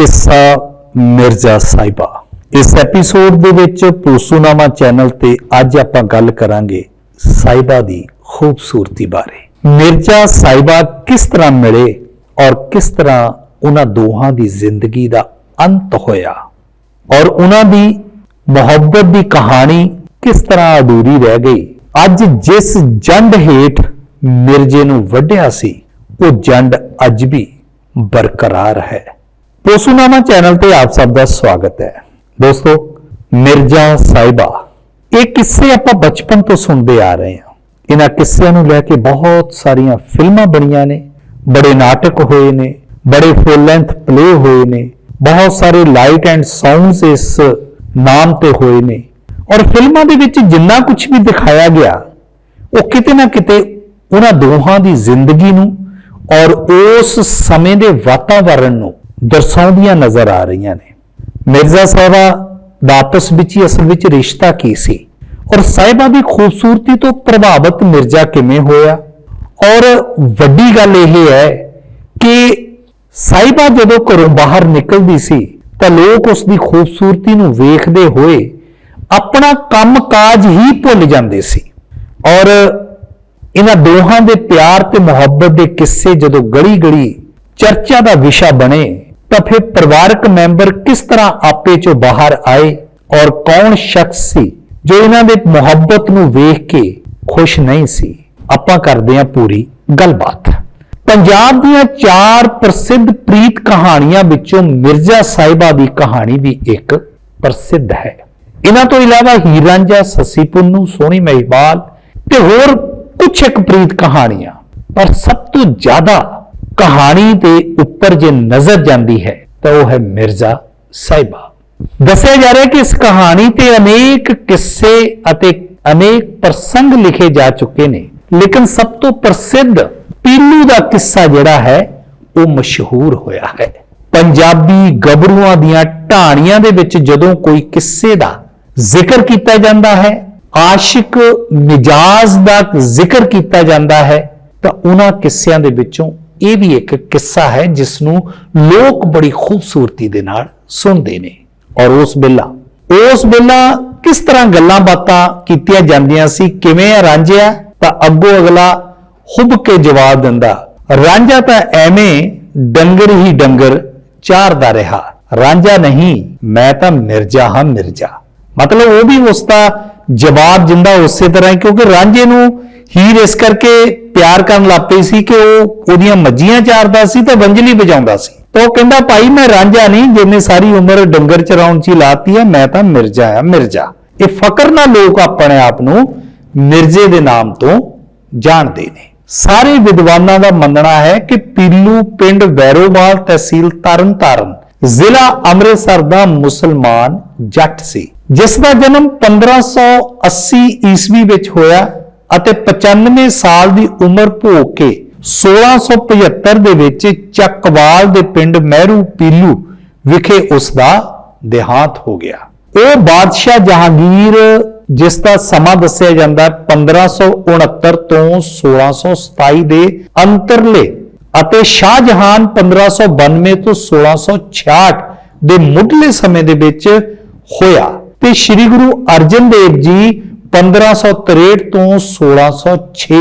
ਕਿੱਸਾ ਮਿਰਜ਼ਾ ਸਾਹਿਬਾ। ਇਸ ਐਪੀਸੋਡ ਦੇ ਵਿੱਚ ਪੋਸੂਨਾਮਾ ਚੈਨਲ ਤੇ ਅੱਜ ਆਪਾਂ ਗੱਲ ਕਰਾਂਗੇ ਸਾਹਿਬਾ ਦੀ ਖੂਬਸੂਰਤੀ ਬਾਰੇ। ਮਿਰਜ਼ਾ ਸਾਹਿਬਾ ਕਿਸ ਤਰ੍ਹਾਂ ਮਿਲੇ ਔਰ ਕਿਸ ਤਰ੍ਹਾਂ ਉਹਨਾਂ ਦੋਹਾਂ ਦੀ ਜ਼ਿੰਦਗੀ ਦਾ ਅੰਤ ਹੋਇਆ? ਔਰ ਉਹਨਾਂ ਦੀ ਮੁਹੱਬਤ ਦੀ ਕਹਾਣੀ ਕਿਸ ਤਰ੍ਹਾਂ ਅਧੂਰੀ ਰਹਿ ਗਈ? ਅੱਜ ਜਿਸ ਜੰਡ ਹੇਠ ਮਿਰਜ਼ੇ ਨੂੰ ਵੱਢਿਆ ਸੀ, ਉਹ ਜੰਡ ਅੱਜ ਵੀ ਬਰਕਰਾਰ ਹੈ। ਪੋਸੂਨਾਮਾ ਚੈਨਲ ਤੇ ਆਪ ਸਭ ਦਾ ਸਵਾਗਤ ਹੈ। ਦੋਸਤੋ, ਮਿਰਜ਼ਾ ਸਾਹਿਬਾ ਇਹ ਕਿੱਸੇ ਆਪਾਂ ਬਚਪਨ ਤੋਂ ਸੁਣਦੇ ਆ ਰਹੇ ਹਾਂ। ਇਹਨਾਂ ਕਿੱਸਿਆਂ ਨੂੰ ਲੈ ਕੇ ਬਹੁਤ ਸਾਰੀਆਂ ਫਿਲਮਾਂ ਬਣੀਆਂ ਨੇ, ਬੜੇ ਨਾਟਕ ਹੋਏ ਨੇ, ਬੜੇ ਫੁੱਲ ਲੈਂਥ ਪਲੇ ਹੋਏ ਨੇ, ਬਹੁਤ ਸਾਰੇ ਲਾਈਟ ਐਂਡ ਸਾਊਂਡਸ ਇਸ ਨਾਮ ਤੇ ਹੋਏ ਨੇ। ਔਰ ਫਿਲਮਾਂ ਦੇ ਵਿੱਚ ਜਿੰਨਾ ਕੁਝ ਵੀ ਦਿਖਾਇਆ ਗਿਆ, ਉਹ ਕਿਤੇ ਨਾ ਕਿਤੇ ਉਹਨਾਂ ਦੋਹਾਂ ਦੀ ਜ਼ਿੰਦਗੀ ਨੂੰ ਔਰ ਉਸ ਸਮੇਂ ਦੇ ਵਾਤਾਵਰਣ ਨੂੰ ਦਰਸਾਉਂਦੀਆਂ ਨਜ਼ਰ ਆ ਰਹੀਆਂ ਨੇ। ਮਿਰਜ਼ਾ ਸਾਹਿਬਾ ਦਾ ਆਪਸ ਵਿੱਚ ਹੀ ਅਸਲ ਵਿੱਚ ਰਿਸ਼ਤਾ ਕੀ ਸੀ? ਔਰ ਸਾਹਿਬਾ ਦੀ ਖੂਬਸੂਰਤੀ ਤੋਂ ਪ੍ਰਭਾਵਿਤ ਮਿਰਜ਼ਾ ਕਿਵੇਂ ਹੋਇਆ? ਔਰ ਵੱਡੀ ਗੱਲ ਇਹ ਹੈ ਕਿ ਸਾਹਿਬਾ ਜਦੋਂ ਘਰੋਂ ਬਾਹਰ ਨਿਕਲਦੀ ਸੀ, ਤਾਂ ਲੋਕ ਉਸ ਦੀ ਖੂਬਸੂਰਤੀ ਨੂੰ ਵੇਖਦੇ ਹੋਏ ਆਪਣਾ ਕੰਮਕਾਜ ਹੀ ਭੁੱਲ ਜਾਂਦੇ ਸੀ। ਔਰ ਇਹਨਾਂ ਦੋਹਾਂ ਦੇ ਪਿਆਰ ਤੇ ਮੁਹੱਬਤ ਦੇ ਕਿੱਸੇ ਜਦੋਂ ਗੜੀ-ਗੜੀ ਚਰਚਾ ਦਾ ਵਿਸ਼ਾ ਬਣੇ ਤਾਂ ਫਿਰ ਪਰਿਵਾਰਕ ਮੈਂਬਰ ਕਿਸ ਤਰ੍ਹਾਂ ਆਪੇ ਚੋਂ ਬਾਹਰ ਆਏ ਔਰ ਕੌਣ ਸ਼ਖਸ ਸੀ ਜੋ ਇਹਨਾਂ ਦੇ ਮੁਹੱਬਤ ਨੂੰ ਵੇਖ ਕੇ ਖੁਸ਼ ਨਹੀਂ ਸੀ? ਆਪਾਂ ਕਰਦੇ ਹਾਂ ਪੂਰੀ ਗੱਲਬਾਤ। ਪੰਜਾਬ ਦੀਆਂ ਚਾਰ ਪ੍ਰਸਿੱਧ ਪ੍ਰੀਤ ਕਹਾਣੀਆਂ ਵਿੱਚੋਂ ਮਿਰਜ਼ਾ ਸਾਹਿਬਾ ਦੀ ਕਹਾਣੀ ਵੀ ਇੱਕ ਪ੍ਰਸਿੱਧ ਹੈ। ਇਹਨਾਂ ਤੋਂ ਇਲਾਵਾ ਹੀਰਾਂਝਾ ਸੱਸੀ ਪੁੰਨੂ, ਸੋਹਣੀ ਮਹਿਵਾਲ ਤੇ ਹੋਰ ਕੁਝ ਇੱਕ ਪ੍ਰੀਤ ਕਹਾਣੀਆਂ। ਪਰ ਸਭ ਤੋਂ ਜ਼ਿਆਦਾ ਕਹਾਣੀ ਦੇ ਉੱਪਰ ਜੇ ਨਜ਼ਰ ਜਾਂਦੀ ਹੈ, ਤਾਂ ਉਹ ਹੈ ਮਿਰਜ਼ਾ ਸਾਹਿਬਾ। ਦੱਸਿਆ ਜਾ ਰਿਹਾ ਕਿ ਇਸ ਕਹਾਣੀ ਤੇ ਅਨੇਕ ਕਿੱਸੇ ਅਤੇ ਅਨੇਕ ਪ੍ਰਸੰਗ ਲਿਖੇ ਜਾ ਚੁੱਕੇ ਨੇ। ਲੇਕਿਨ ਸਭ ਤੋਂ ਪ੍ਰਸਿੱਧ ਪੀਲੂ ਦਾ ਕਿੱਸਾ ਜਿਹੜਾ ਹੈ, ਉਹ ਮਸ਼ਹੂਰ ਹੋਇਆ ਹੈ। ਪੰਜਾਬੀ ਗੱਭਰੂਆਂ ਦੀਆਂ ਢਾਣੀਆਂ ਦੇ ਵਿੱਚ ਜਦੋਂ ਕੋਈ ਕਿੱਸੇ ਦਾ ਜ਼ਿਕਰ ਕੀਤਾ ਜਾਂਦਾ ਹੈ, ਆਸ਼ਿਕ ਮਿਜਾਜ਼ ਦਾ ਜ਼ਿਕਰ ਕੀਤਾ ਜਾਂਦਾ ਹੈ, ਤਾਂ ਉਹਨਾਂ ਕਿੱਸਿਆਂ ਦੇ ਵਿੱਚੋਂ ਇਹ ਵੀ ਇੱਕ ਕਿੱਸਾ ਹੈ ਜਿਸ ਨੂੰ ਲੋਕ ਬੜੀ ਖੂਬਸੂਰਤੀ ਦੇ ਨਾਲ ਸੁਣਦੇ ਨੇ। ਔਰ ਉਸ ਵੇਲਾ ਉਸ ਵੇਲਾ ਕਿਸ ਤਰ੍ਹਾਂ ਗੱਲਾਂ ਬਾਤਾਂ ਕੀਤੀਆਂ ਜਾਂਦੀਆਂ ਸੀ, ਕਿਵੇਂ ਰਾਂਝਿਆ? ਤਾਂ ਅੱਗੋਂ ਅਗਲਾ ਹੁਬ ਕੇ ਜਵਾਬ ਦਿੰਦਾ, ਰਾਂਝਾ ਤਾਂ ਐਵੇਂ ਡੰਗਰ ਹੀ ਡੰਗਰ ਚਾਰਦਾ ਰਿਹਾ। ਰਾਂਝਾ ਨਹੀਂ, ਮੈਂ ਤਾਂ ਮਿਰਜ਼ਾ ਹਾਂ ਮਿਰਜ਼ਾ। ਮਤਲਬ ਉਹ ਵੀ ਉਸ ਦਾ ਜਵਾਬ ਜਿੰਦਾ ਉਸੇ ਤਰ੍ਹਾਂ ਕਿਉਂਕਿ ਰਾਂਝੇ ਨੂੰ ਹੀਰ ਇਸ ਕਰਕੇ ਪਿਆਰ ਕਰਨ ਲੱਗ ਪਈ ਸੀ ਕਿ ਉਹ ਉਹਦੀਆਂ ਮੱਝੀਆਂ ਚਾਰਦਾ ਸੀ ਤੇ ਵੰਜਲੀ ਵਜਾਉਂਦਾ ਸੀ। ਤਾਂ ਉਹ ਕਹਿੰਦਾ, ਭਾਈ, ਮੈਂ ਰਾਂਝਾ ਨਹੀਂ ਜਿਹਨੇ ਸਾਰੀ ਉਮਰ ਡੰਗਰ ਚਰਾਉਣ 'ਚ ਹੀ ਲਾਤੀ ਹੈ ਮੈਂ ਤਾਂ ਮਿਰਜ਼ਾ ਆ, ਮਿਰਜ਼ਾ। ਇਹ ਫਕਰ ਨਾਲ ਲੋਕ ਆਪਣੇ ਆਪ ਨੂੰ ਮਿਰਜ਼ੇ ਦੇ ਨਾਮ ਤੋਂ ਜਾਣਦੇ ਨੇ। ਸਾਰੇ ਵਿਦਵਾਨਾਂ ਦਾ ਮੰਨਣਾ ਹੈ ਕਿ ਪੀਲੂ ਪਿੰਡ ਵੈਰੋਵਾਲ ਤਹਿਸੀਲ ਤਰਨਤਾਰਨ ਜ਼ਿਲ੍ਹਾ ਅੰਮ੍ਰਿਤਸਰ ਦਾ ਮੁਸਲਮਾਨ ਜੱਟ ਸੀ, ਜਿਸ ਦਾ ਜਨਮ 1580 ਈਸਵੀ ਵਿੱਚ ਹੋਇਆ। ਅਤੇ 95 ਸਾਲ ਦੀ ਉਮਰ ਭੋਗ ਕੇ 1675 ਦੇ ਵਿੱਚ ਚੱਕਵਾਲ ਦੇ ਪਿੰਡ ਮਹਿਰੂ ਪੀਲੂ ਵਿਖੇ ਉਸ ਦਾ ਦੇਹਾਂਤ ਹੋ ਗਿਆ। ਉਹ ਬਾਦਸ਼ਾਹ ਜਹਾਂਗੀਰ, ਜਿਸ ਦਾ ਸਮਾਂ ਦੱਸਿਆ ਜਾਂਦਾ ਹੈ 1569 ਤੋਂ 1627 ਦੇ ਅੰਤਰਲੇ ਅਤੇ ਸ਼ਾਹਜਹਾਨ 1592 ਤੋਂ 1666 ਦੇ ਮੁੱਢਲੇ ਸਮੇਂ ਦੇ ਵਿੱਚ ਹੋਇਆ। ਤੇ ਸ੍ਰੀ ਗੁਰੂ ਅਰਜਨ ਦੇਵ ਜੀ 1563 ਤੋਂ 1606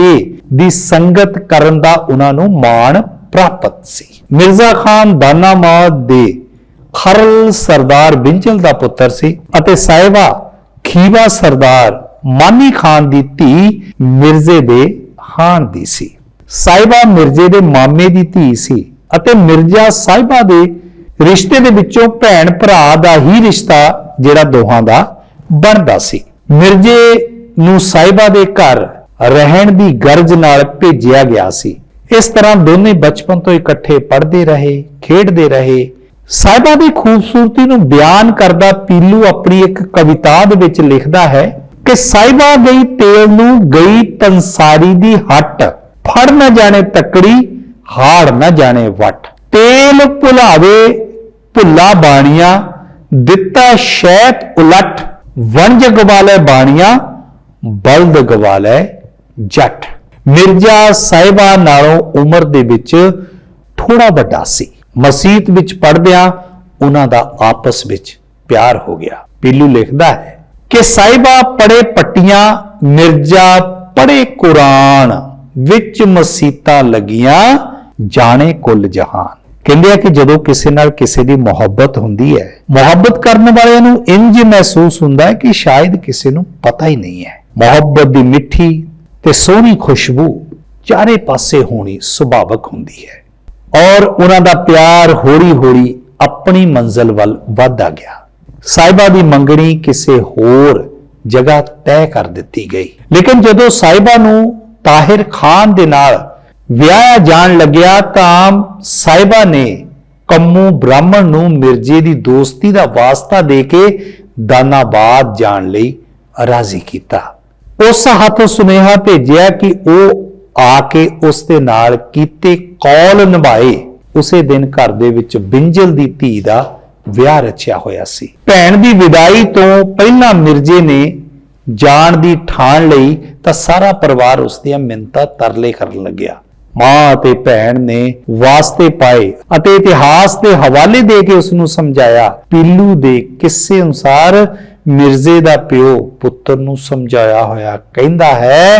ਦੀ ਸੰਗਤ ਕਰਨ ਦਾ ਉਹਨਾਂ ਨੂੰ ਮਾਣ ਪ੍ਰਾਪਤ ਸੀ। ਮਿਰਜ਼ਾ ਖਾਨ ਦਾਨਾਮਾਦ ਦੇ ਖਰਲ ਸਰਦਾਰ ਬਿੰਜਲ ਦਾ ਪੁੱਤਰ ਸੀ ਅਤੇ ਸਾਹਿਬਾ ਖੀਵਾ ਸਰਦਾਰ ਮਾਨੀ ਖਾਨ ਦੀ ਧੀ ਮਿਰਜ਼ੇ ਦੇ ਹਾਨ ਦੀ ਸੀ। ਸਾਹਿਬਾ ਮਿਰਜ਼ੇ ਦੇ ਮਾਮੇ ਦੀ ਧੀ ਸੀ ਅਤੇ ਮਿਰਜ਼ਾ ਸਾਹਿਬਾ ਦੇ ਰਿਸ਼ਤੇ ਦੇ ਵਿੱਚੋਂ ਭੈਣ ਭਰਾ ਦਾ ਹੀ ਰਿਸ਼ਤਾ ਜਿਹੜਾ ਦੋਹਾਂ ਦਾ ਬਣਦਾ ਸੀ। ਮਿਰਜ਼ੇ ਨੂੰ ਸਾਹਿਬਾ ਦੇ ਘਰ ਰਹਿਣ ਦੀ ਗਰਜ ਨਾਲ ਭੇਜਿਆ ਗਿਆ ਸੀ। ਇਸ ਤਰ੍ਹਾਂ ਦੋਨੇ ਬਚਪਨ ਤੋਂ ਇਕੱਠੇ ਪੜ੍ਹਦੇ ਰਹੇ, ਖੇਡਦੇ ਰਹੇ। ਸਾਹਿਬਾ ਦੀ ਖੂਬਸੂਰਤੀ ਨੂੰ ਬਿਆਨ ਕਰਦਾ ਪੀਲੂ ਆਪਣੀ ਇੱਕ ਕਵਿਤਾ ਦੇ ਵਿੱਚ ਲਿਖਦਾ ਹੈ ਕਿ ਸਾਹਿਬਾ ਗਈ ਤੇਲ ਨੂੰ ਗਈ ਤੰਸਾਰੀ ਦੀ ਹੱਟ। ਫੜ ਨਾ ਜਾਣੇ ਤੱਕੜੀ, ਹਾੜ ਨਾ ਜਾਣੇ ਵਟ। ਤੇਲ ਭੁਲਾਵੇ ਭੁੱਲਾ ਬਾਣੀਆਂ, ਦਿੱਤਾ ਸ਼ੈਤ ਉਲਟ। ਵਣਜ ਗਵਾਲੇ ਬਾਣੀਆਂ, ਬਲਦ ਗਵਾਲੇ ਜੱਟ। ਮਿਰਜ਼ਾ ਸਾਹਿਬਾ ਨਾਲੋਂ ਉਮਰ ਦੇ ਵਿੱਚ ਥੋੜਾ ਵੱਡਾ ਸੀ। ਮਸਜਿਦ ਵਿੱਚ ਪੜ੍ਹਦਿਆਂ ਉਹਨਾਂ ਦਾ ਆਪਸ ਵਿੱਚ ਪਿਆਰ ਹੋ ਗਿਆ। ਪੀਲੂ ਲਿਖਦਾ ਹੈ ਕਿ ਸਾਹਿਬਾ ਪੜੇ ਪੱਟੀਆਂ, ਮਿਰਜ਼ਾ ਪੜੇ ਕੁਰਾਨ, ਵਿੱਚ ਮਸੀਤਾਂ ਲੱਗੀਆਂ, ਜਾਣੇ ਕੁੱਲ ਜਹਾਨ। ਕਹਿੰਦੇ ਆ ਕਿ ਜਦੋਂ ਕਿਸੇ ਨਾਲ ਕਿਸੇ ਦੀ ਮੁਹੱਬਤ ਹੁੰਦੀ ਹੈ, ਮੁਹੱਬਤ ਕਰਨ ਵਾਲਿਆਂ ਨੂੰ ਇੰਜ ਮਹਿਸੂਸ ਹੁੰਦਾ ਹੈ ਕਿ ਸ਼ਾਇਦ ਕਿਸੇ ਨੂੰ ਪਤਾ ਹੀ ਨਹੀਂ ਹੈ। ਮੁਹੱਬਤ ਦੀ ਮਿੱਠੀ ਤੇ ਸੋਹਣੀ ਖੁਸ਼ਬੂ ਚਾਰੇ ਪਾਸੇ ਹੋਣੀ ਸੁਭਾਵਕ ਹੁੰਦੀ ਹੈ। ਔਰ ਉਹਨਾਂ ਦਾ ਪਿਆਰ ਹੌਲੀ-ਹੌਲੀ ਆਪਣੀ ਮੰਜ਼ਲ ਵੱਲ ਵਧਦਾ ਗਿਆ। ਸਾਹਿਬਾ ਦੀ ਮੰਗਣੀ ਕਿਸੇ ਹੋਰ ਜਗ੍ਹਾ ਤੈਅ ਕਰ ਦਿੱਤੀ ਗਈ। ਲੇਕਿਨ ਜਦੋਂ ਸਾਹਿਬਾ ਨੂੰ ਤਾਹਿਰ ਖਾਨ ਦੇ ਨਾਲ ਵਿਆਹਿਆ ਜਾਣ ਲੱਗਿਆ ਤਾਂ ਸਾਹਿਬਾ ਨੇ ਕੰਮੂ ਬ੍ਰਾਹਮਣ ਨੂੰ ਮਿਰਜ਼ੇ ਦੀ ਦੋਸਤੀ ਦਾ ਵਾਸਤਾ ਦੇ ਕੇ ਦਾਨਾਬਾਦ ਜਾਣ ਲਈ ਰਾਜ਼ੀ ਕੀਤਾ। ਉਸ ਹੱਥ ਸੁਨੇਹਾ ਭੇਜਿਆ ਕਿ ਉਹ ਆ ਕੇ ਉਸ ਦੇ ਨਾਲ ਕੀਤੇ ਕੌਲ ਨਿਭਾਏ। ਉਸੇ ਦਿਨ ਘਰ ਦੇ ਵਿੱਚ ਬਿੰਜਲ ਦੀ ਧੀ ਦਾ ਵਿਆਹ ਰਚਿਆ ਹੋਇਆ ਸੀ। ਭੈਣ ਦੀ ਵਿਦਾਈ ਤੋਂ ਪਹਿਲਾਂ ਮਿਰਜ਼ੇ ਨੇ ਜਾਣ ਦੀ ਠਾਣ ਲਈ ਤਾਂ ਸਾਰਾ ਪਰਿਵਾਰ ਉਸ ਦੀਆਂ ਮਿੰਤਾ ਤਰਲੇ ਕਰਨ ਲੱਗਿਆ। ਮਾਂ ਅਤੇ ਭੈਣ ਨੇ ਵਾਸਤੇ ਪਾਏ ਅਤੇ ਇਤਿਹਾਸ ਦੇ ਹਵਾਲੇ ਦੇ ਕੇ ਉਸ ਨੂੰ ਸਮਝਾਇਆ। ਪੀਲੂ ਦੇ ਕਿੱਸੇ ਅਨੁਸਾਰ ਮਿਰਜ਼ੇ ਦਾ ਪਿਓ ਪੁੱਤਰ ਨੂੰ ਸਮਝਾਇਆ ਹੋਇਆ। ਕਹਿੰਦਾ ਹੈ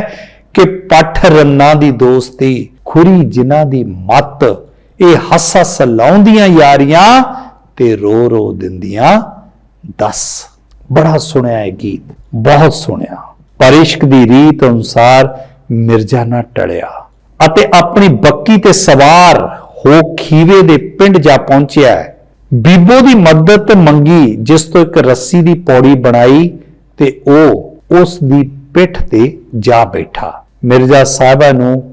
ਕਿ ਪੱਠ ਰੰਨਾ ਦੀ ਦੋਸਤੀ, ਖੁਰੀ ਜਿਨ੍ਹਾਂ ਦੀ ਮੱਤ, ਇਹ ਹੱਸ ਹੱਸ ਲਾਉਂਦੀਆਂ ਯਾਰੀਆਂ ਤੇ ਰੋ ਰੋ ਦਿੰਦੀਆਂ ਦਸ। ਬੜਾ ਸੁਣਿਆ ਇਹ ਗੀਤ, ਬਹੁਤ ਸੁਣਿਆ। ਪਰ ਇਸ਼ਕ ਦੀ ਰੀਤ ਅਨੁਸਾਰ ਮਿਰਜ਼ਾ ਨਾ ਟੜਿਆ ਅਤੇ ਆਪਣੀ ਬੱਕੀ ਤੇ ਸਵਾਰ ਹੋ ਖੀਵੇ ਦੇ ਪਿੰਡ ਜਾ ਪਹੁੰਚਿਆ ਬੀਬੋ ਦੀ ਮਦਦ ਮੰਗੀ, ਜਿਸ ਤੋਂ ਇੱਕ ਰੱਸੀ ਦੀ ਪੌੜੀ ਬਣਾਈ ਤੇ ਉਹ ਉਸ ਦੀ ਪਿੱਠ ਤੇ ਜਾ ਬੈਠਾ। ਮਿਰਜ਼ਾ ਸਾਹਿਬਾ ਨੂੰ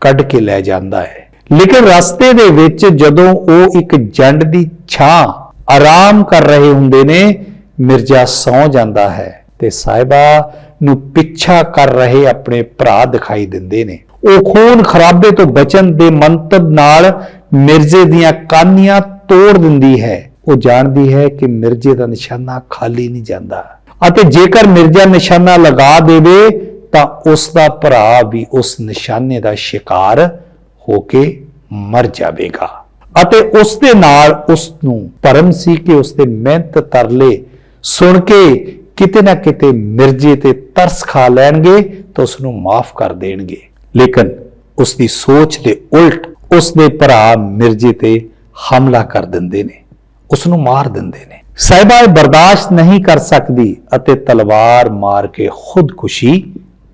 ਕੱਢ ਕੇ ਲੈ ਜਾਂਦਾ ਹੈ। ਲੇਕਿਨ ਰਸਤੇ ਦੇ ਵਿੱਚ ਜਦੋਂ ਉਹ ਇੱਕ ਜੰਡ ਦੀ ਛਾਂ ਆਰਾਮ ਕਰ ਰਹੇ ਹੁੰਦੇ ਨੇ, ਮਿਰਜ਼ਾ ਸੌ ਜਾਂਦਾ ਹੈ ਤੇ ਸਾਹਿਬਾ ਨੂੰ ਪਿੱਛਾ ਕਰ ਰਹੇ ਆਪਣੇ ਭਰਾ ਦਿਖਾਈ ਦਿੰਦੇ ਨੇ। ਉਹ ਖੂਨ ਖਰਾਬੇ ਤੋਂ ਬਚਣ ਦੇ ਮੰਤਵ ਨਾਲ ਮਿਰਜ਼ੇ ਦੀਆਂ ਕਾਨੀਆਂ ਤੋੜ ਦਿੰਦੀ ਹੈ। ਉਹ ਜਾਣਦੀ ਹੈ ਕਿ ਮਿਰਜ਼ੇ ਦਾ ਨਿਸ਼ਾਨਾ ਖਾਲੀ ਨਹੀਂ ਜਾਂਦਾ ਅਤੇ ਜੇਕਰ ਮਿਰਜ਼ਾ ਨਿਸ਼ਾਨਾ ਲਗਾ ਦੇਵੇ ਤਾਂ ਉਸ ਦਾ ਭਰਾ ਵੀ ਉਸ ਨਿਸ਼ਾਨੇ ਦਾ ਸ਼ਿਕਾਰ ਹੋ ਕੇ ਮਰ ਜਾਵੇਗਾ। ਅਤੇ ਉਸ ਦੇ ਨਾਲ ਉਸ ਨੂੰ ਪਰਮ ਸੀ ਕਿ ਉਸ ਦੇ ਮਿਹਨਤ ਤਰਲੇ ਸੁਣ ਕੇ ਕਿਤੇ ਨਾ ਕਿਤੇ ਮਿਰਜ਼ੇ ਤੇ ਤਰਸ ਖਾ ਲੈਣਗੇ ਤਾਂ ਉਸ ਨੂੰ ਮਾਫ ਕਰ ਦੇਣਗੇ। ਲੇਕਿਨ ਉਸ ਦੀ ਸੋਚ ਦੇ ਉਲਟ ਉਸ ਦੇ ਭਰਾ ਮਿਰਜ਼ੇ ਤੇ ਹਮਲਾ ਕਰ ਦਿੰਦੇ ਨੇ ਉਸ ਨੂੰ ਮਾਰ ਦਿੰਦੇ ਨੇ। ਸਾਹਿਬਾ ਇਹ ਬਰਦਾਸ਼ਤ ਨਹੀਂ ਕਰ ਸਕਦੀ ਅਤੇ ਤਲਵਾਰ ਮਾਰ ਕੇ ਖੁਦਕੁਸ਼ੀ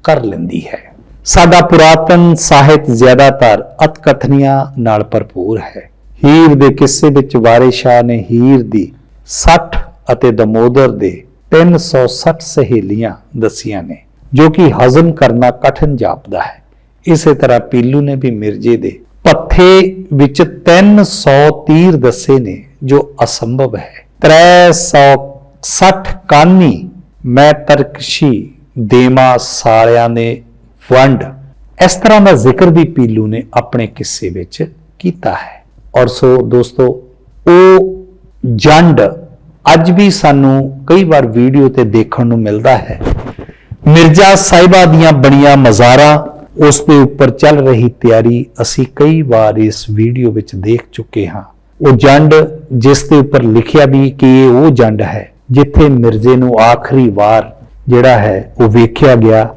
ਕਰ ਲੈਂਦੀ ਹੈ। ਸਾਡਾ ਪੁਰਾਤਨ ਸਾਹਿਤ ਜ਼ਿਆਦਾਤਰ ਅਤਕਥਨੀਆਂ ਨਾਲ ਭਰਪੂਰ ਹੈ। ਹੀਰ ਦੇ ਕਿੱਸੇ ਵਿੱਚ ਵਾਰਿਸ ਸ਼ਾਹ ਨੇ ਹੀਰ ਦੀ 60 ਅਤੇ ਦਮੋਦਰ ਦੇ 360 ਸਹੇਲੀਆਂ ਦੱਸੀਆਂ ਨੇ, ਜੋ ਕਿ ਹਜ਼ਮ ਕਰਨਾ ਕਠਿਨ ਜਾਪਦਾ ਹੈ। ਇਸੇ ਤਰ੍ਹਾਂ ਪੀਲੂ ਨੇ ਵੀ ਮਿਰਜ਼ੇ ਦੇ ਪੱਥੇ ਵਿੱਚ 300 ਤੀਰ ਦੱਸੇ ਨੇ, ਜੋ ਅਸੰਭਵ ਹੈ। 360 ਕਾਨੀ ਮੈਂ ਤਰਕਸ਼ੀ ਦੇਮਾ ਸਾਰਿਆਂ ਨੇ ਵੰਡ। ਇਸ ਤਰ੍ਹਾਂ ਦਾ ਜ਼ਿਕਰ ਵੀ ਪੀਲੂ ਨੇ ਆਪਣੇ ਕਿੱਸੇ ਵਿੱਚ ਕੀਤਾ ਹੈ। ਔਰ ਸੋ ਦੋਸਤੋ, ਉਹ ਜੰਡ ਅੱਜ ਵੀ ਸਾਨੂੰ ਕਈ ਵਾਰ ਵੀਡੀਓ ਤੇ ਦੇਖਣ ਨੂੰ ਮਿਲਦਾ ਹੈ। ਮਿਰਜ਼ਾ ਸਾਹਿਬਾ ਦੀਆਂ ਬਣੀਆਂ ਮਜ਼ਾਰਾਂ ਉਸ ਦੇ ਉੱਪਰ ਚੱਲ ਰਹੀ ਤਿਆਰੀ ਅਸੀਂ ਕਈ ਵਾਰ ਇਸ ਵੀਡੀਓ ਵਿੱਚ ਦੇਖ ਚੁੱਕੇ ਹਾਂ। ਉਹ ਜੰਡ ਜਿਸ ਦੇ ਉੱਪਰ ਲਿਖਿਆ ਵੀ ਕਿ ਇਹ ਉਹ ਜੰਡ ਹੈ, ਜਿੱਥੇ ਮਿਰਜ਼ੇ ਨੂੰ ਆਖਰੀ ਵਾਰ ਜਿਹੜਾ ਹੈ ਉਹ ਵੇਖਿਆ ਗਿਆ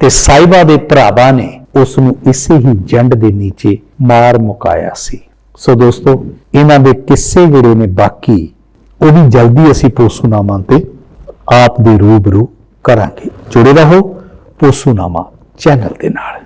ਤੇ ਸਾਹਿਬਾ ਦੇ ਭਰਾਵਾਂ ਨੇ ਉਸ ਨੂੰ ਇਸੇ ਹੀ ਜੰਡ ਦੇ ਨੀਚੇ ਮਾਰ ਮੁਕਾਇਆ ਸੀ। ਸੋ ਦੋਸਤੋ, ਇਹਨਾਂ ਦੇ ਕਿੱਸੇ ਜਿਹੜੇ ਨੇ ਬਾਕੀ, ਉਹ ਵੀ ਜਲਦੀ ਅਸੀਂ ਪੋਸੂਨਾਮਾ ਤੇ ਆਪ ਦੇ ਰੂਬਰੂ ਕਰਾਂਗੇ। ਜੁੜੇ ਰਹੋ ਪੋਸੂਨਾਮਾ ਚੈਨਲ ਦੇ ਨਾਲ।